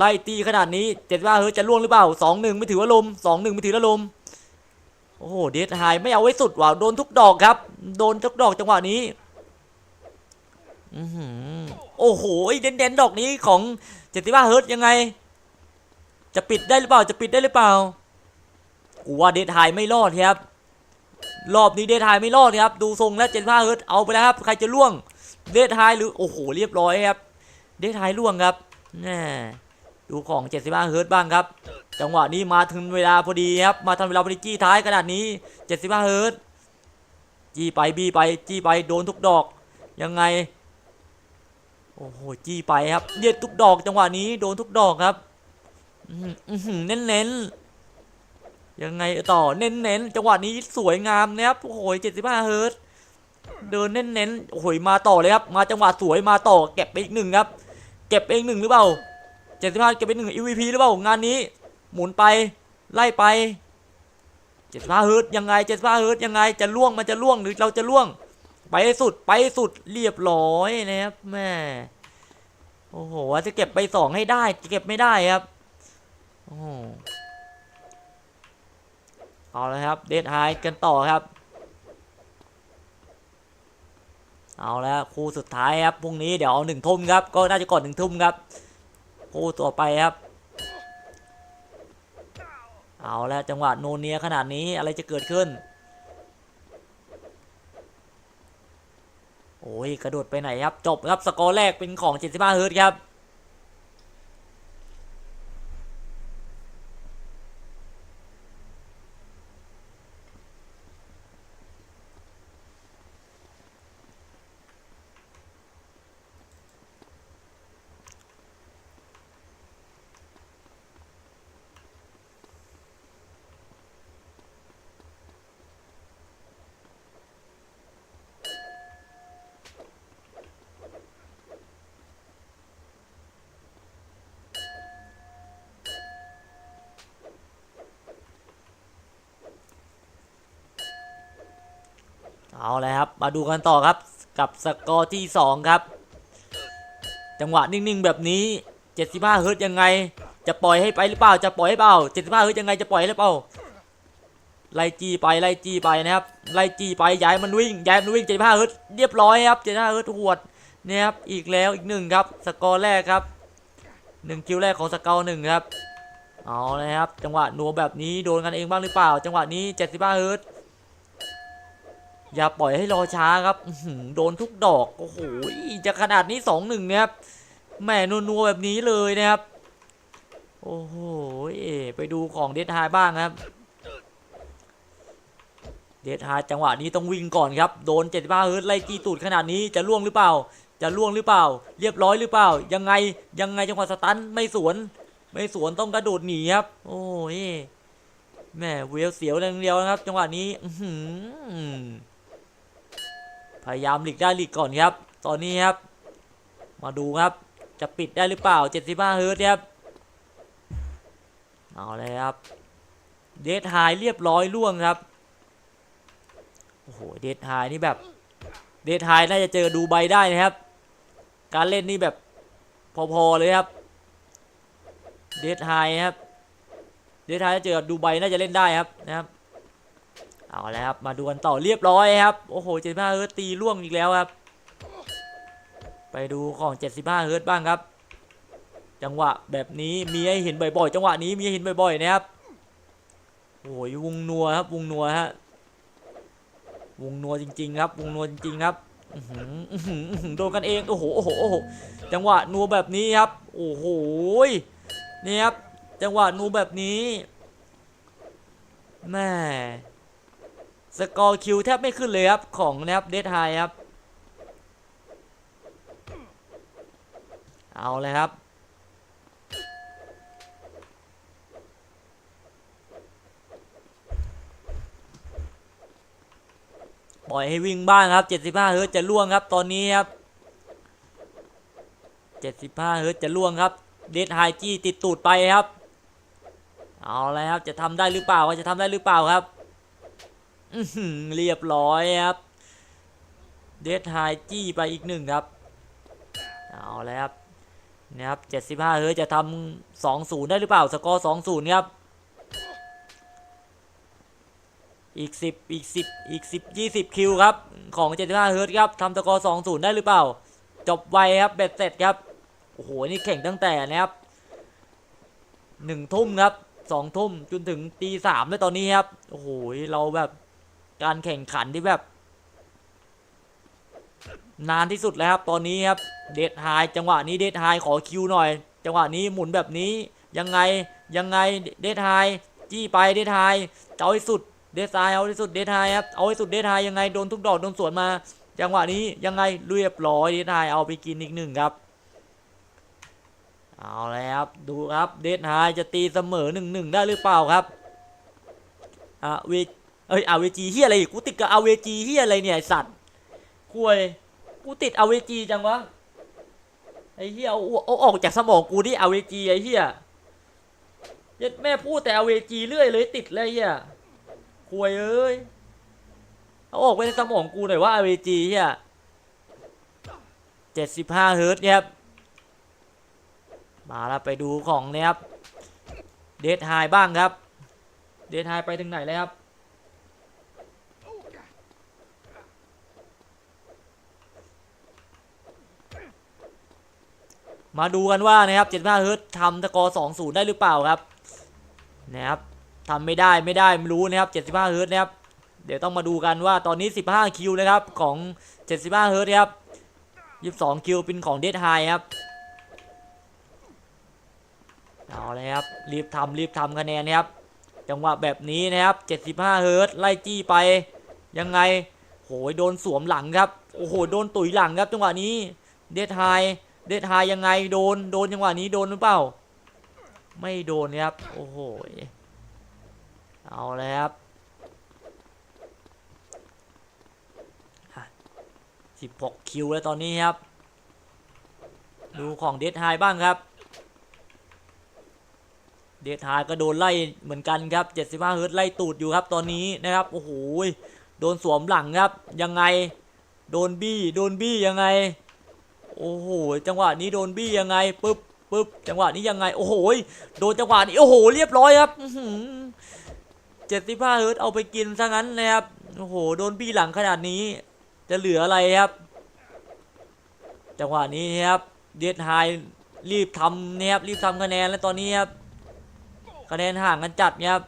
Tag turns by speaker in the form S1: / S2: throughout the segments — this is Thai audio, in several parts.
S1: ไล่ตีขนาดนี้เจ็ดว่าเฮ้ยจะล่วงหรือเปล่าสองหนึ่งไม่ถือว่าลมสองหนึ่งไม่ถือว่าลมโอ้โหเดดไฮไม่เอาไว้สุดว่ะโดนทุกดอกครับ โดนทุกดอกจังหวะนี้อือหือโอ้โหเด่นเด่นๆดอกนี้ของเจ็ดสิบห้าเฮิร์ตยังไง จะปิดได้หรือเปล่าจะปิดได้หรือเปล่ากูว่าเดดไฮไม่รอดครับรอบนี้เดดไฮไม่รอดครับ ดูทรงแล้วเจ็ดห้าเฮิร์ตเอาไปแล้วครับใครจะล่วงเดดไฮหรือโอ้โหเรียบร้อยครับ เดดไฮล่วงครับแน่ ดูของ 75 เฮิร์ตบ้างครับ จังหวะนี้มาถึงเวลาพอดีครับ มาทันเวลาพอดีจี้ท้ายขนาดนี้ 75 เฮิร์ตจี้ไปบี้ไปจี้ไปโดนทุกดอก ยังไง โอ้โหจี้ไปครับเย็ดทุกดอก จังหวะนี้โดนทุกดอกครับอื้อหืออื้อหือเน้นเน้นยังไงต่อเน้นเน้นจังหวะนี้สวยงามนะครับโอ้โห75 เฮิร์ตเดินเน้นเน้นโอ้โหมาต่อเลยครับ มาจังหวะสวยมาต่อเก็บไปอีกหนึ่งครับ เก็บไปอีกหนึ่งหรือเปล่า เจ็ดสิบห้าเก็บไปหนึ่ง EVP หรือเปล่างานนี้ หมุนไปไล่ไปเจ็ดสิบห้าเฮิร์ตยังไงเจ็ดสิบห้าเฮิร์ตยังไงจะล่วงมันจะล่วงหรือเราจะล่วง ไปสุดไปสุดเรียบร้อยนะครับแม่โอ้โหจะเก็บไปสองให้ได้จะเก็บไม่ได้ครับโอ้เอาเลยครับเดดไฮกันต่อครับ เอาแล้วคู่สุดท้ายครับพรุ่งนี้เดี๋ยวเอาหนึ่งทุ่มครับ ก็น่าจะก่อนหนึ่งทุ่มครับ คู่ต่อไปครับ เอาแล้วจังหวะโนเนียขนาดนี้อะไรจะเกิดขึ้น โอ้ยกระโดดไปไหนครับ จบครับสกอร์แรกเป็นของ 75เฮิร์ตซ์ครับ เอาเลยครับ มาดูกันต่อครับ กับสกอร์ที่ 2 ครับ จังหวะนิ่งๆแบบนี้ 75เฮิร์ตยังไง จะปล่อยให้ไปหรือเปล่า จะปล่อยให้เปล่า 75เฮิร์ตยังไงจะปล่อยหรือเปล่า ไล่จีไปไล่จีไปนะครับ ไล่จีไปย้ายมันวิ่งย้ายมันวิ่ง75เฮิร์ตเรียบร้อยครับ75เฮิร์ตหวดเนี่ยครับอีกแล้วอีกหนึ่งครับ สกอร์แรกครับหนึ่งคิวแรกของสกอร์หนึ่งครับเอาเลยครับ จังหวะหนัวแบบนี้โดนกันเองบ้างหรือเปล่า จังหวะนี้75เฮิร์ต อย่าปล่อยให้รอช้าครับโดนทุกดอกโอ้โหจะขนาดนี้สองหนึ่งนะครับแหม่นัวๆแบบนี้เลยนะครับ โอ้โหไปดูของเดดไฮบ้างครับเดดไฮจังหวะนี้ต้องวิ่งก่อนครับโดน75เฮิร์ตไล่จี้ตูดขนาดนี้จะล่วงหรือเปล่า จะล่วงหรือเปล่า เรียบร้อยหรือเปล่า ยังไงยังไงจังหวะสตันไม่สวน ไม่สวนต้องกระโดดหนีครับ โอ้ยแหม่เวลเสียวอย่างเดียวนะครับ จังหวะนี้ อื พยายามหลีกได้หลีกก่อนครับ ตอนนี้ครับ มาดูครับ จะปิดได้หรือเปล่า 75เฮิร์ตครับ เอาเลยครับ เดทไฮเรียบร้อยล่วงครับ โอ้โห เดทไฮนี่แบบ เดทไฮน่าจะเจอดูไบได้นะครับ การเล่นนี่แบบพอๆเลยครับ เดทไฮครับ เดทไฮจะเจอดูไบน่าจะเล่นได้ครับนะครับ เอาแล้วครับมาดูกันต่อเรียบร้อยครับโอ้โห75เฮิร์ตตีล่วงอีกแล้วครับ ไปดูของ75เฮิร์ตบ้างครับ จังหวะแบบนี้มีให้เห็นบ่อยๆ จังหวะนี้มีให้เห็นบ่อยๆนะครับโอ้ยวงนัวครับวงนัวฮะวงนัวจริง ๆ ครับวงนัวจริง ๆ ครับโดนกันเองโอ้โหโอ้โหโอ้โหจังหวะนัวแบบนี้ครับโอ้โหนี่ครับจังหวะนัวแบบนี้แม่ สกอร์คิวแทบไม่ขึ้นเลยครับ ของนะครับเดดไฮครับ เอาเลยครับ ปล่อยให้วิ่งบ้างครับ 75 เฮิร์ตจะล่วงครับตอนนี้ครับ 75 เฮิร์ตจะล่วงครับ เดดไฮจี้ติดตูดไปครับ เอาเลยครับ จะทำได้หรือเปล่าจะทำได้หรือเปล่าครับ เรียบร้อยครับ เดดไฮจี้ไปอีกหนึ่งครับ เอาแล้วครับนะครับ75เฮิร์ตจะทำ2-0ได้หรือเปล่า สกอร์2-0ครับ อีก10อีก10อีก10 20คิวครับ ของ75เฮิร์ตครับทำสกอร์2-0ได้หรือเปล่า จบไวครับ เบ็ดเสร็จครับ โอ้โห นี่แข่งตั้งแต่นะครับหนึ่งทุ่มครับสองทุ่มจนถึงตีสามเลยตอนนี้ครับ โอ้โห เราแบบ การแข่งขันที่แบบ นานที่สุดแล้วครับตอนนี้ครับเดดไฮจังหวะนี้เดดไฮขอคิวหน่อย จังหวะนี้หมุนแบบนี้ยังไงยังไงเดดไฮจี้ไปเดดไฮเอาให้สุดเดดไฮเอาให้สุดเดดไฮครับเอาให้สุดเดดไฮยังไงโดนทุกดอกโดนสวนมา จังหวะนี้ยังไงเรียบร้อยเดดไฮเอาไปกินอีกหนึ่งครับเอาแล้วครับดูครับเดดไฮจะตีเสมอหนึ่งหนึ่งได้หรือเปล่าครับอะเว เอ้ยอาเวจีเฮียอะไรกูติดกับอาเวจีเฮียอะไรเนี่ยสัตว์คุยกูติดอาเวจีจังวะไอเฮียเอาเอาออกจากสมองกูดิอาเวจีไอเฮียยัดแม่พูดแต่อาเวจีเรื่อยเลยติดเลยเฮียคุยเอ้ยเอาออกไปในสมองกูหน่อยว่าอาเวจีเฮียเจ็ดสิบห้าเฮิร์ตนะครับมาแล้วไปดูของเนี่ยครับเดทไฮบ้างครับ เดทไฮไปถึงไหนเลยครับ มาดูกันว่านะครับ75เฮิร์ตทำตะกอร์2-0 ได้หรือเปล่าครับนะครับทำไม่ได้ไม่ได้ไม่รู้นะครับ75เฮิร์ตนะครับเดี๋ยวต้องมาดูกันว่าตอนนี้ 15 คิวนะครับของ 75เฮิร์ตครับ22 คิวเป็นของเดทไฮครับเอาเลยครับรีบทำรีบทำคะแนนนะครับจังหวะแบบนี้นะครับ75เฮิร์ตไล่จี้ไปยังไงโหยโดนสวมหลังครับโอ้โหโดนตุ๋ยหลังครับจังหวะนี้เดดไฮ เดดไฮยังไงโดนโดนจังหวะนี้โดนหรือเปล่า ไม่โดนครับ โอ้โห เอาเลยครับอะ16คิวแล้วตอนนี้ครับ ดูของเดดไฮบ้างครับ เดทายก็โดนไล่เหมือนกันครับ75เฮิร์ตไล่ตูดอยู่ครับตอนนี้นะครับ โอ้โห โดนสวมหลังครับ ยังไง โดนบี้ โดนบี้ยังไง โอ้โหจังหวะนี้โดนบี้ยังไงปึ๊บปึ๊บจังหวะนี้ยังไง โอ้โหโดนจังหวะนี้โอ้โหเรียบร้อยครับเจ็ดสิบห้าเฮิร์ตเอาไปกินซะงั้นนะครับโอ้โหโดนบี้หลังขนาดนี้ จะเหลืออะไรครับ จังหวะนี้ครับเดทไฮรีบทำนะครับรีบทำคะแนนแล้วตอนนี้ครับคะแนนห่างกันจัดนะครับ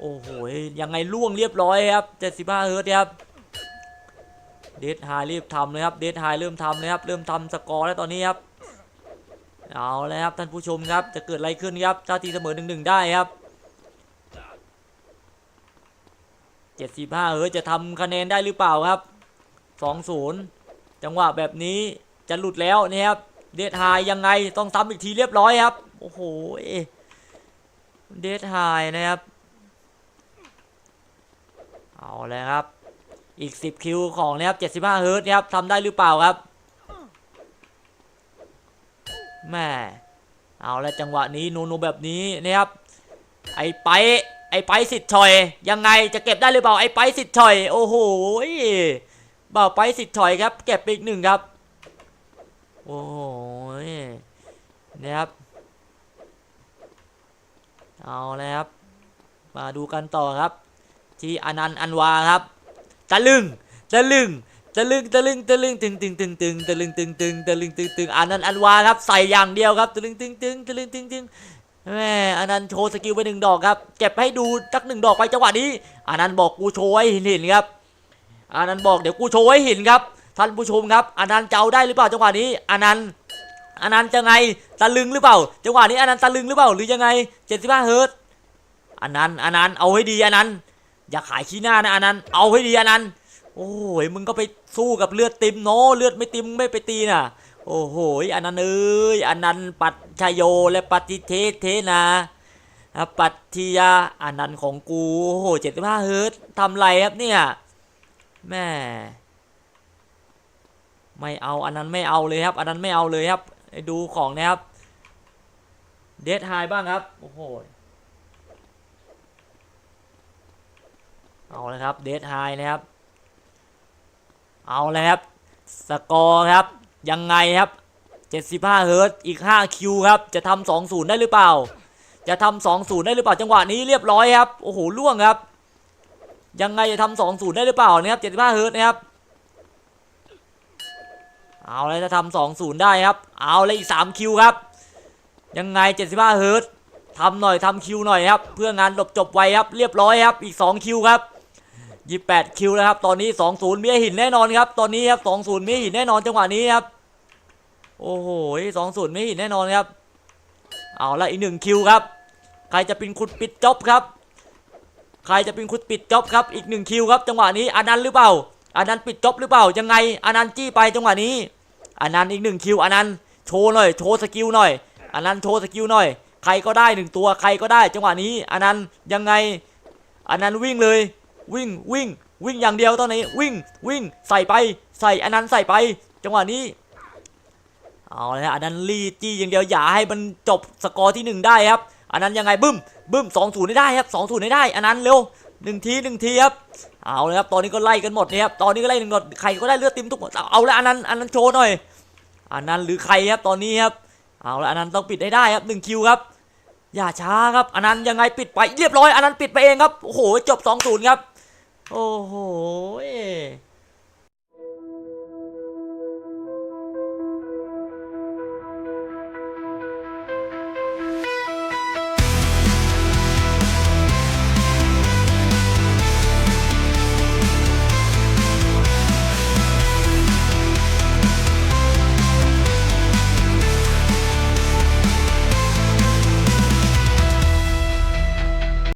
S1: โอ้โหยังไงล่วงเรียบร้อยครับ75เฮิร์ตครับ เดทไฮรีบทำเลยครับเดทไฮเริ่มทำเลยครับเริ่มทำสกอร์แล้วตอนนี้ครับเอาแล้วครับท่านผู้ชมครับจะเกิดอะไรขึ้นครับถ้าทีเสมอหนึ่งหนึ่งได้ครับ75เฮิร์ตซ์จะทำคะแนนได้หรือเปล่าครับ2-0จังหวะแบบนี้จะหลุดแล้วนะครับเดทไฮยังไงต้องซ้ำอีกทีเรียบร้อยครับโอ้โหเดทไฮนะครับเอาเลยครับ อีก 10 คิวของนะครับ75เฮิร์ตนะครับทำได้หรือเปล่าครับแม่เอาล้วจังหวะนี้นูนูแบบนี้นะครับ ไอไปไอไปสิทธิ์ชอย ยังไงจะเก็บได้หรือเปล่าไอไปสิทธิ์ชอย โอ้โหบ่าวไปสิทธิ์ชอยครับ เก็บอีกหนึ่งครับ โอ้โหนะครับ เอาลยครับ มาดูกันต่อครับ ที่อนันต์อันวาครับ ตะลึงตะลึงตะลึงตะลึงตะลึงตึงตึงตึงตึงตะลึงตึงตึงตะลึงตึงตึงอนันอันวาครับใส่อย่างเดียวครับตะลึงตึงตึงตะลึงตึงตึงแม่อนันโชว์สกิลไปหนึ่งดอกครับเก็บให้ดูสักหนึ่งดอกไปจังหวะนี้อนันบอกกูโชว์ให้เห็นครับอนันบอกเดี๋ยวกูโชว์ให้เห็นครับ ท่านผู้ชมครับอนันต์จะเอาได้หรือเปล่าจังหวะนี้อนันต์อนันจะไงตะลึงหรือเปล่าจังหวะนี้อนันต์ตะลึงหรือเปล่าหรือยังไง75เฮิร์ตซ์อนันต์อนันเอาให้ดีอนัน อย่าขายขี้หน้านะอนันต์เอาให้ดีอนันต์โอ้ยมึงก็ไปสู้กับเลือดติมเนาะเลือดไม่ติมไม่ไปตีน่ะ โอ้โหอนันต์เอ้ยอนันต์ปัจชยโยและปฏิเทศเทนาปัตติยาอนันต์ของกูโอ้โห75เฮิร์ตทำไรครับเนี่ยแม่ไม่เอาอันนั้นไม่เอาเลยครับ อันนั้นไม่เอาเลยครับไอ้ดูของนะครับเดทไฮบ้างครับ โอ้โห เอาเลยครับเดทไฮนะครับ เอาเลยครับ สกอร์ครับ ยังไงครับ75เฮิร์ตอีก5คิวครับ จะทำ2-0 ได้หรือเปล่า จะทำ2-0 ได้หรือเปล่า จังหวะนี้เรียบร้อยครับ โอ้โหล่วงครับ ยังไงจะทำ2-0 ได้หรือเปล่านะครับ75เฮิร์ตนะครับ เอาเลยจะทำ2-0 ได้ครับ เอาเลยอีก3คิวครับ ยังไง 75เฮิร์ตทำหน่อยทำคิวหน่อยครับ เพื่องานจบจบไวครับ เรียบร้อยครับ อีก2คิวครับ 28 คิวแล้วครับ ตอนนี้ 2-0มีให้หินแน่นอนครับ ตอนนี้ครับ 2-0มีให้หินแน่นอนจังหวะนี้ครับ โอ้โห 2-0มีให้หินแน่นอนครับ เอาละอีกหนึ่งคิวครับ ใครจะเป็นคุณปิดจ็อบครับ ใครจะเป็นคุณปิดจ็อบครับ อีกหนึ่งคิวครับ จังหวะนี้อนันต์หรือเปล่าอนันต์ปิดจ็อบหรือเปล่า ยังไงอนันต์จี้ไปจังหวะนี้อนันต์อีกหนึ่งคิวอนันต์โชว์หน่อย โชว์สกิลหน่อยอนันต์โชว์สกิลหน่อย ใครก็ได้หนึ่งตัว ใครก็ได้ จังหวะนี้อนันต์ยังไงอนันต์วิ่งเลย วิ่งวิ่งวิ่งอย่างเดียวตอนนี้วิ่งวิ่งใส่ไปใส่อันนั้นใส่ไป จังหวะนี้เอาเลยฮะอันนั้นรีจี้อย่างเดียวอย่าให้มันจบสกอร์ที่หนึ่งได้ครับ อันนั้นยังไงบึ้มบึ้มสองศูนย์ได้ครับสองศูนย์ได้ อันนั้นเร็วหนึ่งทีหนึ่งทีครับเอาเลยครับตอนนี้ก็ไล่กันหมดเนี่ยครับตอนนี้ก็ไล่กันหมดใครก็ได้เลือดติมทุกหมดเอาแล้วอันนั้นอันนั้นโชว์หน่อย อันนั้นหรือใครครับตอนนี้ครับเอาแล้วอันนั้นต้องปิดให้ได้ครับหนึ่งคิวครับอย่าช้าครับอันนั้นยังไงปิดไปเรียบร้อยอันนั้นปิดไปเองครับโอ้โหจบสองศูนย์ครับ โอ้โห